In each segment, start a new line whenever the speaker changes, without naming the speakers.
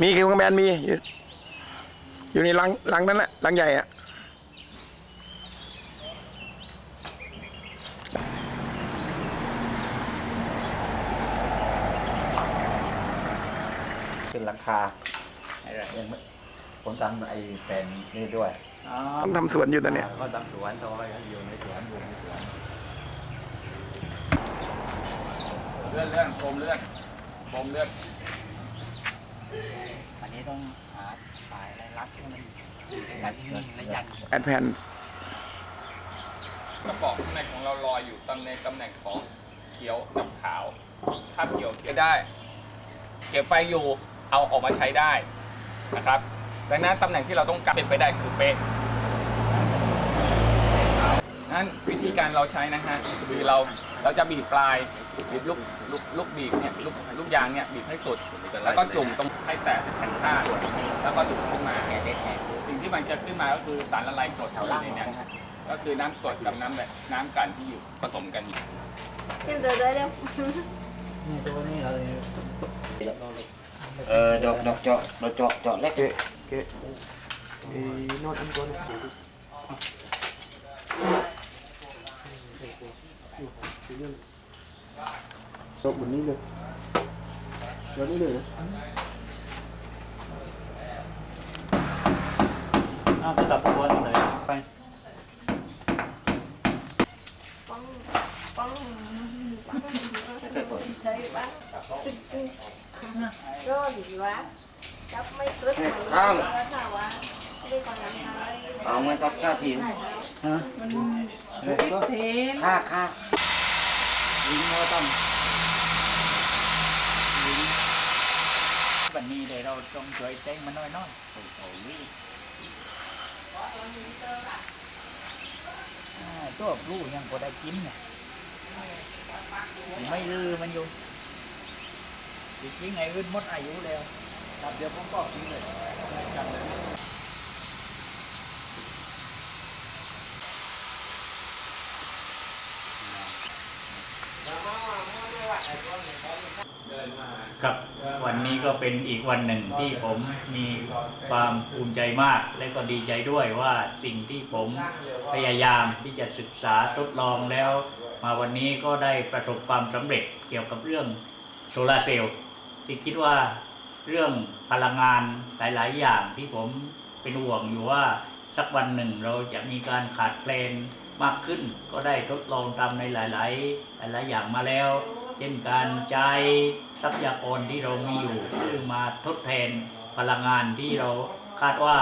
มีคิวกับแมนมี อยู่อยู่ในรังรังนั้นแหละรังใหญ่อะ
ขึ้นหลังคาไอ้ยังไม่ผมทำไอ้แผ่นนี่ด้วย
ทำทำสวนอยู่ตอนเนี้ย
ก็ทำสวนซอยอยู่ในสวนอยู่ในสวน
เลื่อนเลื่อนโคมเลื่อนโคมเลื่อน
อันนี้ต้องหาสายอะไรรัดให้มันรัดเงินระยัน
แอดแพน
กระบอกข้างในของเราลอยอยู่ตำในตำแหน่งของเขียวกับขาว ถ้าเขียวเขียวได้ เก็บไฟอยู่เอาออกมาใช้ได้นะครับ ดังนั้นตำแหน่งที่เราต้องการเป็นไปได้คือเป๊ะ นั้นวิธีการเราใช้นะฮะคือเราเราจะบีบปลายบีบลูกลูกลูกบีบเนี่ยลูกลูกยางเนี่ยบีบให้สุด แล้วก็จุ่มตรงให้แตะแผ่นผ้าแล้วก็จุ่มขึ้นมาสิ่งที่มันจะขึ้นมาก็คือสารละลายกรดแถวล่างเนี่ยก็คือน้ำกรดกับน้ำแบบน้ำกันที่อยู่ผสมกันอยู่
Em rồi đấy đâu
เออดอกดอกเจาะดอกเจาะเจาะเล็ก
เกะเกะไอ้โนดอันตัวนี้ เดี๋ยวดูซบบนนี้เลยแล้วนี่เลยนะ
อ้าวจะตัดตัวไหนไป
con con thấy bán rồi gì quá chấp mấy clip mà nó sao quá đi còn làm hai
เอาไว้ตัดค่าทีม
ฮะ
ค่าค่า
ยิงเราต้องยิงวันนี้เดี๋ยวเราต้องช่วยเต้งมันน้อยน้อยโอ้โหนี่ตัวปลูยังพอได้กินเนี่ยไม่ลือมันอยู่จริงๆไอ้อื่นหมดอายุแล้วครับเดี๋ยวผมก็กินเลยจำเลย ครับวันนี้ก็เป็นอีกวันหนึ่งที่ผมมีความภูมิใจมาก และก็ดีใจด้วยว่าสิ่งที่ผมพยายามที่จะศึกษาทดลองแล้ว มาวันนี้ก็ได้ประสบความสำเร็จเกี่ยวกับเรื่องโซลาร์เซลล์ที่คิดว่าเรื่องพลังงานหลาย ๆ อย่างที่ผมเป็นห่วงอยู่ว่าสักวันหนึ่งเราจะมีการขาดแคลนมากขึ้น ก็ได้ทดลองทำในหลาย ๆ หลาย ๆ อย่างมาแล้ว เช่นการใช้ทรัพยากรที่เรามีอยู่เพื่อมาทดแทนพลังงานที่เราคาดว่า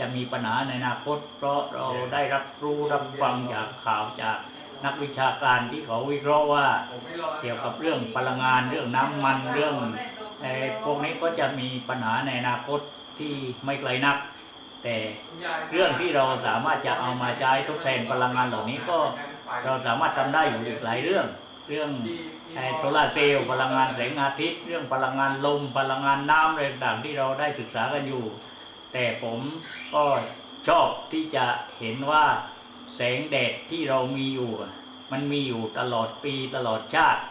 จะมีปัญหาในอนาคต เพราะเราได้รับรู้รับฟังจากข่าวจากนักวิชาการที่เขาวิเคราะห์ว่า เกี่ยวกับเรื่องพลังงานเรื่องน้ำมันเรื่องเอ่อพวกนี้ก็จะมีปัญหาในอนาคตที่ไม่ไกลนัก แต่เรื่องที่เราสามารถจะเอามาใช้ทดแทนพลังงานเหล่านี้ก็เราสามารถทำได้อยู่อีกหลายเรื่อง เรื่อง โซลาร์เซลล์พลังงานแสงอาทิตย์ เรื่องพลังงานลม พลังงานน้ำอะไรต่างๆที่เราได้ศึกษากันอยู่ แต่ผมก็ชอบที่จะเห็นว่าแสงแดดที่เรามีอยู่ มันมีอยู่ตลอดปีตลอดชาติ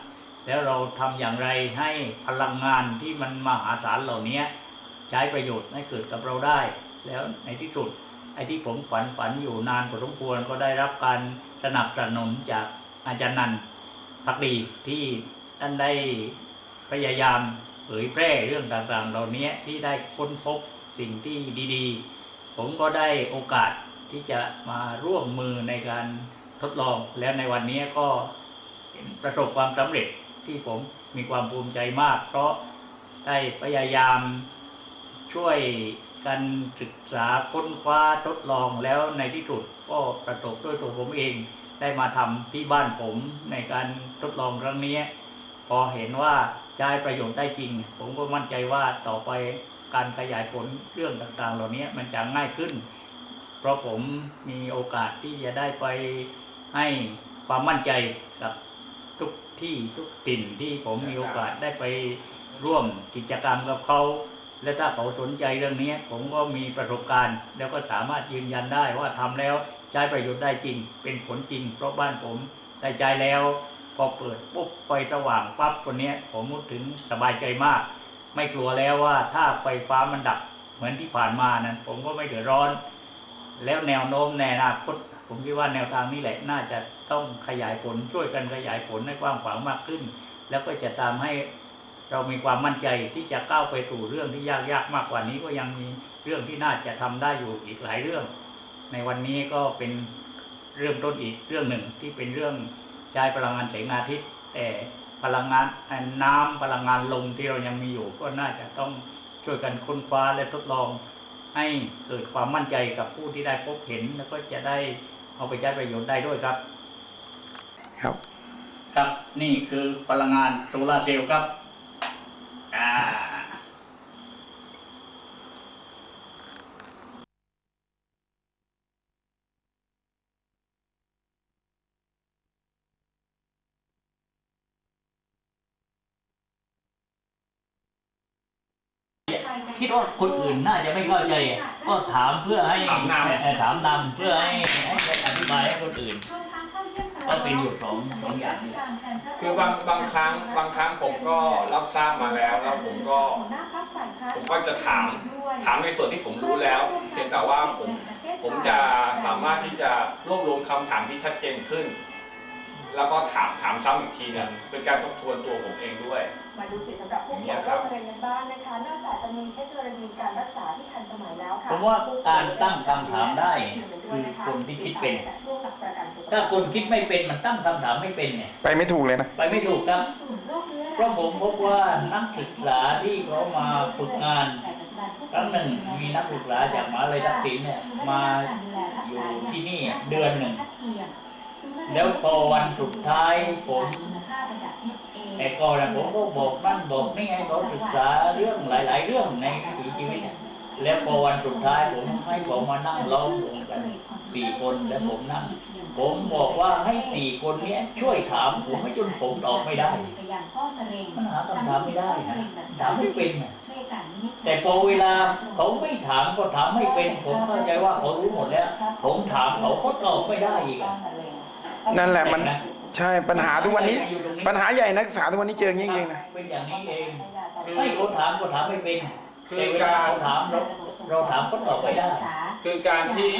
แล้วเราทำอย่างไรให้พลังงานที่มันมหาศาลเหล่านี้ใช้ประโยชน์ให้เกิดกับเราได้ แล้วในที่สุดไอ้ที่ผมฝันฝันอยู่นานพอสมควรก็ได้รับการสนับสนุนจากอาจารย์นันท์ พักดีที่ท่านได้พยายามเผยแพร่เรื่องต่างๆ เหล่านี้ที่ได้ค้นพบสิ่งที่ดีๆ ผมก็ได้โอกาสที่จะมาร่วมมือในการทดลอง แล้วในวันนี้ก็ประสบความสำเร็จที่ผมมีความภูมิใจมาก เพราะได้พยายามช่วยกันศึกษาค้นคว้าทดลองแล้วในที่สุดก็ประสบด้วยตัวผมเอง ได้มาทำที่บ้านผมในการทดลองครั้งนี้ พอเห็นว่าใช้ประโยชน์ได้จริง ผมก็มั่นใจว่าต่อไปการขยายผลเรื่องต่างๆ เหล่านี้มันจะง่ายขึ้น เพราะผมมีโอกาสที่จะได้ไปให้ความมั่นใจกับทุกที่ทุกถิ่นที่ผมมีโอกาสได้ไปร่วมกิจกรรมกับเขา และถ้าเขาสนใจเรื่องนี้ ผมก็มีประสบการณ์ แล้วก็สามารถยืนยันได้ว่าทำแล้ว ใช้ประโยชน์ได้จริง เป็นผลจริง เพราะบ้านผมได้ใช้แล้ว พอเปิดปุ๊บไฟสว่างปั๊บคนนี้ผมรู้ถึงสบายใจมาก ไม่กลัวแล้วว่าถ้าไฟฟ้ามันดับเหมือนที่ผ่านมานั้น ผมก็ไม่เดือดร้อน แล้วแนวโน้มในอนาคตผมคิดว่าแนวทางนี้แหละน่าจะต้องขยายผลช่วยกันขยายผลให้กว้างขวางมากขึ้น แล้วก็จะตามให้เรามีความมั่นใจที่จะก้าวไปสู่เรื่องที่ยากๆมากกว่านี้ก็ยังมีเรื่องที่น่าจะทำได้อยู่อีกหลายเรื่อง ในวันนี้ก็เป็นเริ่มต้นอีกเรื่องหนึ่งที่เป็นเรื่องใช้พลังงานแสงอาทิตย์ แต่พลังงานน้ำพลังงานลมที่เรายังมีอยู่ ก็น่าจะต้องช่วยกันค้นคว้าและทดลองให้เกิดความมั่นใจกับผู้ที่ได้พบเห็น แล้วก็จะได้เอาไปใช้ประโยชน์ได้ด้วยครับ
ครับ
ครับนี่คือพลังงานโซลาร์เซลล์ครับอ่า คิดว่าคนอื่นน่าจะไม่เข้าใจอะก็ถามเพื่อให้
ถามนำ
เอ่อถามนำเพื่อให้ให้อธิบายให้คนอื่น ก็เป็นอยู่สองสองอย่างนี่แหละ
คือบางบางครั้งบางครั้งผมก็รับทราบมาแล้วแล้วผมก็ ผมก็จะถาม ถามในส่วนที่ผมรู้แล้วเพียงแต่ว่าผมผมจะสามารถที่จะรวบรวมคำถามที่ชัดเจนขึ้น แล้วก็ถามถามซ้ำอีกทีหนึงเป็นการทบทวนตัวผมเองด้วย
มาดูสิทธิ์สำหรับผู้ป่วยโรคมะเร็งกันบ้างนะคะ นอกจากจะมีเทคโนโลยีการรักษาที่ทันสมัยแล้วค่ะ
ผมว่าการตั้งคำถามได้คือคนที่คิดเป็น ถ้าคนคิดไม่เป็นมันตั้งคำถามไม่เป็นเนี่ย
ไปไม่ถูกเลยนะ
ไปไม่ถูกครับ เพราะผมพบว่านักศึกษาที่เขามาฝึกงานครั้งหนึ่งมีนักศึกษาจากมหาลัยทักษิณเนี่ยมาอยู่ที่นี่เดือนหนึ่ง แล้วพอวันสุดท้ายผมแต่ก่อนนะผมก็บอกนั่นบอกนี่ให้เขาศึกษาเรื่องหลาย ๆ เรื่องในวิถีชีวิตเนี่ยแล้วพอวันสุดท้ายผมให้เขามานั่งล้อมวงกันสี่คนแล้วผมนั่ง ผมบอกว่าให้สี่คนเนี้ยช่วยถาม ผมให้จนผมตอบไม่ได้มันหาคำถามไม่ได้นะถามไม่เป็นน่ะแต่พอเวลาเขาไม่ถามก็ถามไม่เป็น ผมเข้าใจว่าเขารู้หมดแล้ว ผมถามเขาก็ตอบไม่ได้อีกอะ
นั่นแหละมัน
แปลกนะ
ใช่ปัญหาทุกวันนี้ ปัญหาใหญ่นักศึกษาทุกวันนี้เจออย่างนี้เองนะ
เป็นอย่างนี้เอง
คือ
ให้เขาถามก็ถามไม่เป็น
คือ
แต่เวลาเขาถามเราเราถามก็ตอบไม่ได้
คือการที่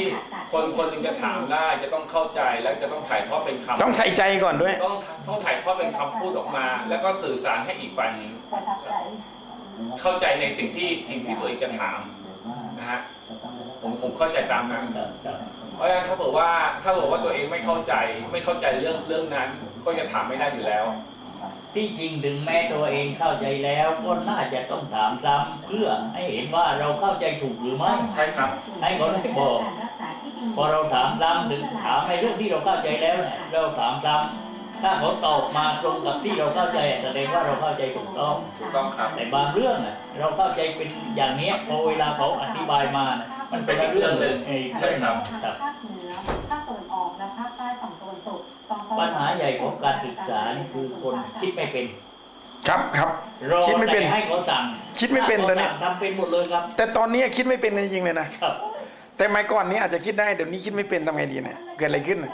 คนคนหนึ่งจะถามได้จะต้องเข้าใจและจะต้องถ่ายทอดเป็นคำ
ต้องใส่ใจก่อนด้วย
ต้องต้องถ่ายทอดเป็นคำพูดออกมา แล้วก็สื่อสารให้อีกฝ่ายหนึ่งเข้าใจในสิ่งที่สิ่งที่ตัวเองจะถามนะฮะ ผมผมเข้าใจตามนั้นเพราะฉะนั้นถ้าบอกว่าถ้าบอกว่าตัวเองไม่เข้าใจไม่เข้าใจเรื่องเรื่องนั้น ก็จะถามไม่ได้อยู่แล้ว
ที่จริงถึงแม้ตัวเองเข้าใจแล้วก็น่าจะต้องถามซ้ำเพื่อให้เห็นว่าเราเข้าใจถูกหรือไม่
ใช่ครับ
ให้เขาได้บอกพอเราถามซ้ำถึงถามในเรื่องที่เราเข้าใจแล้วเนี่ยเราถามซ้ำ ถ้าเขาตอบมาตรงกับที่เราเข้าใจแสดงว่าเราเข้าใจถูกต้อง
ถูกต้องครับ
แต่บางเรื่องน่ะเราเข้าใจเป็นอย่างเนี้ยพอเวลาเขาอธิบายมาน่ะมันเป็นอีกเรื่องหนึ่งเอง
ใช่ครับ
ครับ
ภาคเหนือภาคตะวันออกและภาคใต้ฝั่งตะวันตกต้องเฝ้
ปัญหาใหญ่ของการศึกษานี่คือคนคิดไม่เป็น
ครับครับ
รอ
คิดไม่เป็น
แต่ให้เขาสั่ง
คิดไม่เป็นตอนเนี้ย
ทำเป็นหมดเลยครับ
แต่ตอนนี้คิดไม่เป็นจริงๆเลยนะ
ครับ
แต่เมื่อก่อนนี้อาจจะคิดได้เดี๋ยวนี้คิดไม่เป็นทำไงดีเนี่ยเกิดอะไรขึ้นน่ะ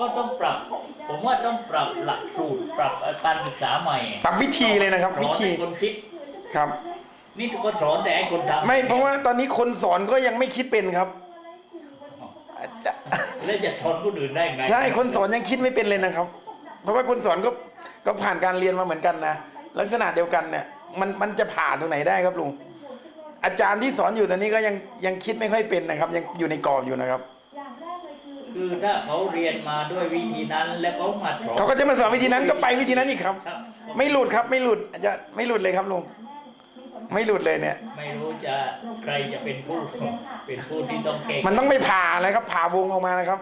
ก็ต้องปรับ ผมว่าต้องปรับหลักสูตรปรับการศึกษาใหม่
ปรับวิธีเลยนะครับ
ส
วิ
อน
ธี
ให้คนคิด
ครับ
นี่ทุกคนสอนแต่ให้คนทำ
ไม่เพราะว่าตอนนี้คนสอนก็ยังไม่คิดเป็นครับอาจจะ
แล้วจะสอนคนอื่นได้ไง
ใช่คนสอนยังคิดไม่เป็นเลยนะครับ เพราะว่าคนสอนก็ก็ผ่านการเรียนมาเหมือนกันนะลักษณะเดียวกันเนี่ยมันมันจะผ่าตรงไหนได้ครับลุงอาจารย์ที่สอนอยู่ตอนนี้ก็ยังยังคิดไม่ค่อยเป็นนะครับ ยังอยู่ในกรอบอยู่นะครับ
คือ
คือถ้าเขาเรียนมาด้วยวิธีนั้นแล้วเขามาสอน
เขาก็จะมาสอนวิธีนั้นก็ไปวิธีนั้นอีกครับ
ครับ
ไม่หลุดครับไม่หลุดอาจจะไม่หลุดเลยครับลุงไม่หลุดเลยเนี่ย
ไม่รู้จะใครจะเป็นผู้เป็นผู้ที่ต้องเก่ง
มันต้องไปผ่าอะไรครับ ผ่าวงออกมานะครับ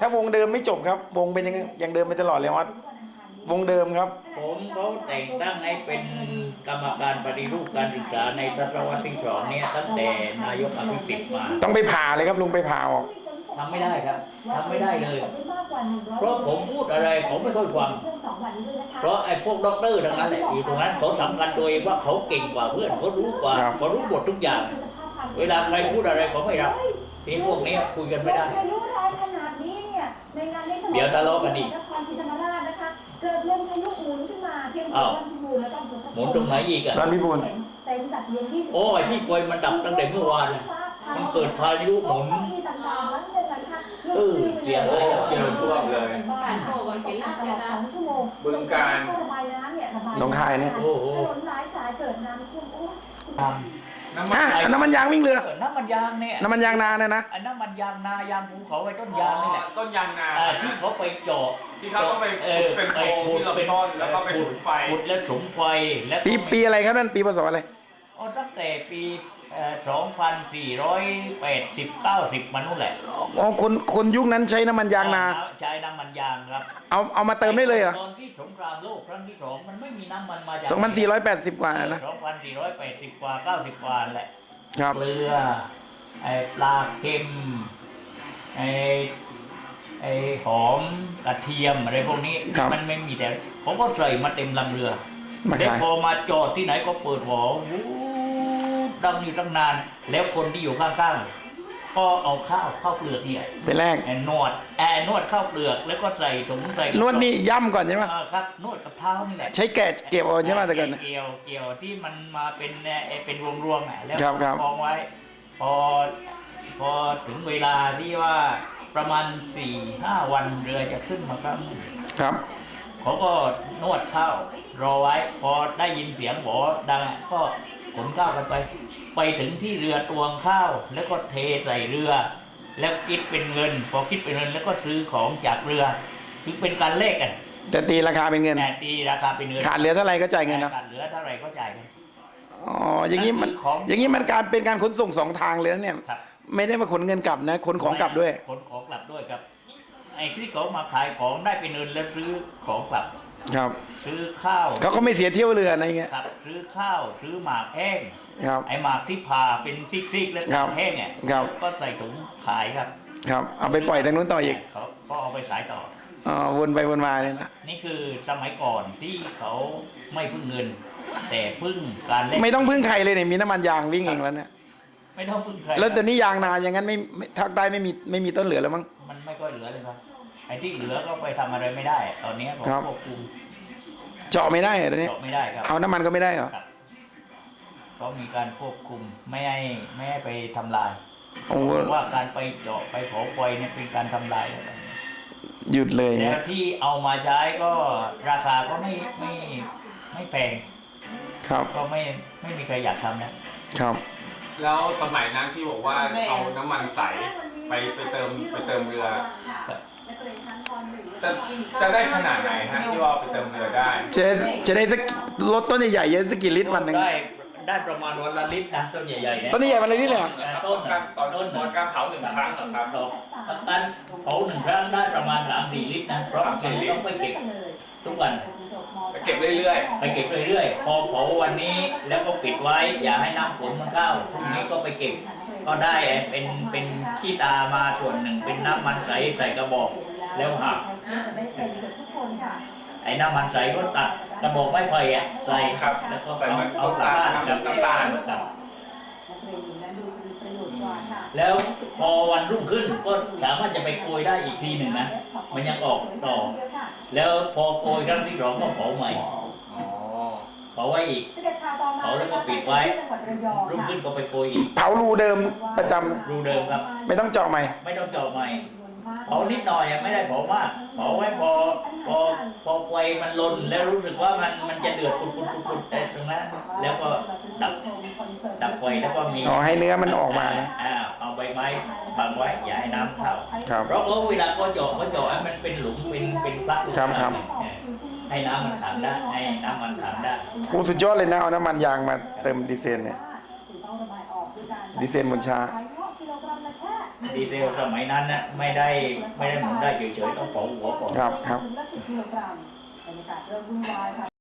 ถ้าวงเดิมไม่จบครับ วงเป็นยังยังเดิมไปตลอดเลยวัดวงเดิมครับ
ผมเขาแต่งตั้งให้เป็นกรรมการปฏิรูปการศึกษาในทศวรรษที่สองเนี่ยตั้งแต่นายกอภิสิทธิ์มา
ต้องไปผ่าเลยครับลุงไปผ่าออก
ทำไม่ได้ครับทำไม่ได้เลย เพราะผมพูดอะไรเขาไม่ค่อยฟัง
ช่วงสองวันนี้ด้วยนะคะ
เพราะไอ้พวกด็อกเตอร์ทั้งนั้นแหละอยู่ตรงนั้นเขาสำคัญตัวเองว่าเขาเก่งกว่าเพื่อนเขารู้กว่า
ครับ
เขารู้หมดทุกอย่าง เวลาใครพูดอะไรเขาไม่รับทีนี้พวกนี้คุยกันไม่ได้
พายุแรงขนาดนี้เนี่ยในงานเลี้ยงฉลอง
เดี๋ยวทะเลาะกันอีก
นครศรีธรรมราชนะคะเกิดลมพายุหมุนขึ้นมาเพียงพอ
อ้าว
วันพิบูลและก็อำเภอพระ
หมุนตรงไหนอีกอะ
ร้านพิบูล
เต็มจัดเรียงที่
โอ้ยที่ไฟมันดับตั้งแต่เมื่อวานน่ะมันเกิดพายุหมุน เออเสียหายยับเยิน
ท่วมเลย
การโผล่กินลาดกันนะสองชั่วโมง
บึงการ
ระบายน้ำเนี่ยระบาย
หนองคายเนี่ย
โอ้โห
ถนนหลายสายเกิดน้ำท่วมโอ้ย
น้ำมัน
ฮะอันน้ำมันยางวิ่งเรือ
น้ำมันยางเนี่ย
น้ำมันยางนาเนี่ยนะ
อันน้ำมันยางนายางภูเขาไอ้ต้นยางนี่แหละ
ต้นยางนา
อ่าที่เขาไปเจาะ
ที่เขาต้องไป
ออ
เป็นโพรงที่ลำต้นแล้วก็ไปสุมไฟ
ขุดแล้วสุมไฟแล้วก็
ปีปีอะไรครับนั่นปีพศอะไร
อ๋อตั้งแต่ปี เอ่อ2480 90มานู่นแหละ
อ๋อคนคนยุคนั้นใช้น้ำมันยางนา
ใช้น้ำมันยางครับ
เอาเอามาเติมได้เลยเหรอ
ตอนที่สงครามโลกครั้งที่สองมันไม่มีน้ำมันมาจาก
สองพันสี่ร้อยแปดสิบกว่านะ
2,480กว่า90กว่าแหละ
ครับ
เกลือไอ้ปลาเค็มไอ้ไอ้หอมกระเทียมอะไรพวกนี้
ครับ
มันไม่มีแต่ผมก็ใส่มาเต็มลำเรือ
มา
แล้ว
ขาย
พอมาจอดที่ไหนก็เปิดหวอวู้ ดังอยู่ตั้งนาน แล้วคนที่อยู่ข้างๆก็เอาข้าวข้าวเปลือกเนี่ย
ไปแรก
แอนนวดแอนนวดข้าวเปลือกแล้วก็ใส่ถุงใส่
นวดนี่ย่ำก่อนใช่ไหม
เออครับนวดกับเท้านี่แหละ
ใช้แกะเก็บเอาใช่ไหมแต่ก่อนนะ
เกี่ยวเกี่ยวที่มันมาเป็นเอ่อเป็นรวงๆอะแล้ว
ครับครับ
กองไว้ พอพอถึงเวลาที่ว่าประมาณสี่ห้าวันเรือจะขึ้นมาครับ
ครับ
เขาก็นวดข้าวรอไว้ พอได้ยินเสียงหวอดังอะก็ ขนข้าวกันไป ไปถึงที่เรือตวงข้าว แล้วก็เทใส่เรือ แล้วคิดเป็นเงิน พอคิดเป็นเงินแล้วก็ซื้อของจากเรือคือเป็นการเลขกัน
แต่ตีราคาเป็นเงิน
แต่ตีราคาเป็นเงิน
ขาดเหลือเท่าไหร่ก็จ่ายเงินนะ
ขาดเหลือเท่าไหร่ก็จ่ายกัน
อ๋ออย่างนี้มัน
ของ
อย่างนี้มันการเป็นการขนส่งสองทางเลยนะเนี่ย
ครับ
ไม่ได้มาขนเงินกลับนะขนของกลับด้วย
ขนของกลับด้วยครับไอ้ที่เขามาขายของได้เป็นเงินแล้วซื้อของกลับ
ครับ
ซื้อข้าว
เขาก็ไม่เสียเที่ยวเรืออะไรเงี้ย
ครับซื้อข้าวซื้อหมากแห้ง
ครับ
ไอ้หมากที่ผ่าเป็นซิกๆแล้ว
ครับ
แห้งเนี่ย
ครับ
ก็ใส่ถุงขายครับ
ครับ เอาไปปล่อยทางนู้นต่ออีก
เขาก็เอาไปขายต่อ
อ๋อวนไปวนมาเนี่ยนะ
นี่คือสมัยก่อนที่เขาไม่พึ่งเงิน แต่พึ่งการเล่น
ไม่ต้องพึ่งใครเลยเนี่ยมีน้ำมันยางวิ่งเองแล้วเนี่ย
ไม่ต้องพึ่งใคร
แล้วตอนนี้ยางนาอย่างนั้นไม่ไม่ทางใต้ไม่มีไม่มีต้นเหลือแล้วมั้ง
มันไม่ค่อยเหลือเลยครับ ไอ้ที่เหลือก็ไปทำอะไรไม่ได้ ตอนนี้ผม
ครับ
ควบคุม
เจาะไม่ได้เหรอตอนนี้
เจาะไม่ได้ครับ
เอาน้ำมันก็ไม่ได้เหรอ
ครับก็มีการควบคุมไม่ให้ไม่ให้ไปทำลาย
โอ้โห
เพราะว่าการไปเจาะไปเผาไฟเนี่ยเป็นการทำลายอะไร
หยุดเลย
แต่
เนี่ย
ที่เอามาใช้ก็ราคาก็ไม่ไม่ไม่แพง
ครับ
ก็ไม่ไม่มีใครอยากทำนะครับ
แล้วสมัยนั้นที่บอกว่าเอาน้ำมันใสไปไปเติมไปเติมเรือ จะจะได้ขนาดไหนฮะที่ว่าไปเติมเรือได้
จะจะได้สักรถต้นใหญ่ๆจะได้สักกี่ลิตรวันหนึ่ง
ได้ได้ประมาณวันละลิตรนะต้นใหญ่ๆเนี่ย
ต้นนี้ใหญ่วันละลิตรเลยเหรอ
ต้น
การตอนตอนการเผาหนึ่งครั้งเหรอครับ
ต่อการเผาหนึ่งครั้งได้ประมาณสามสี่ลิตรนะเพราะ
สามสี่ลิตร
ต้องไปเก็บทุกวัน
จะเก็บเรื่อย
ไปเก็บเรื่อยๆพอเผาวันนี้แล้วก็ปิดไว้ อย่าให้น้ำฝนมันเข้าพรุ่งนี้ก็ไปเก็บ ก็ได้เป็นเป็นขี้ตามาส่วนหนึ่งเป็นน้ำมันใสใส่กระบอก แล้วหักไอ้น้ำมันใสก็ตัดกระบอกไม้ไผ่อะใส่
ครับ
แล้วก็
ใส่
เอา
มัน
เอา
น้ำ
กลับ
ตาล
บ้านกับ
น้ำตาล
กับแล้วพอวันรุ่งขึ้นก็สามารถจะไปโกยได้อีกทีหนึ่งนะ มันยังออกต่อ แล้วพอโกยครั้งที่สองก็เผาใหม่เผาไว้อีกเผาแล้วก็ปิดไว้ รุ่งขึ้นก็ไปโกยอีก
เผารูเดิมประจำ
รูเดิมครับ
ไม่ต้องเจาะใหม่
ไม่ต้องเจาะใหม่ เผานิดหน่อยไม่ได้เผามากเผาไว้พอพอพอไฟมันลนแล้วรู้สึกว่ามันมันจะเดือดปุดปุดปุดปุดแต่ตรงนั้นแล้วก็ดับดับไฟแล้วก็มี
อ๋อให้เนื้อมันออกมานะ
อ่าเอาใบไม้บังไว้อย่าให้น้ำเข้า
ครับ
เพราะว่าเวลาก็เจาะก็เจาะให้มันเป็นหลุมเป็นเป็นพระ
ครับครับ
ให้น้ำมันขังได้ให้น้ำมันขังได้
โอ้สุดยอดเลยนะเอาน้ำมันยางมาเติมดีเซลเนี่ยดีเซลบนชา
ดีเซลสมัยนั้นนะไม่ได้ไม่ได้หมุนได้เฉยๆต้องเผาหัวก่อน
ครับครับ
บรรยากาศเริ่มวุ่นวายค่ะ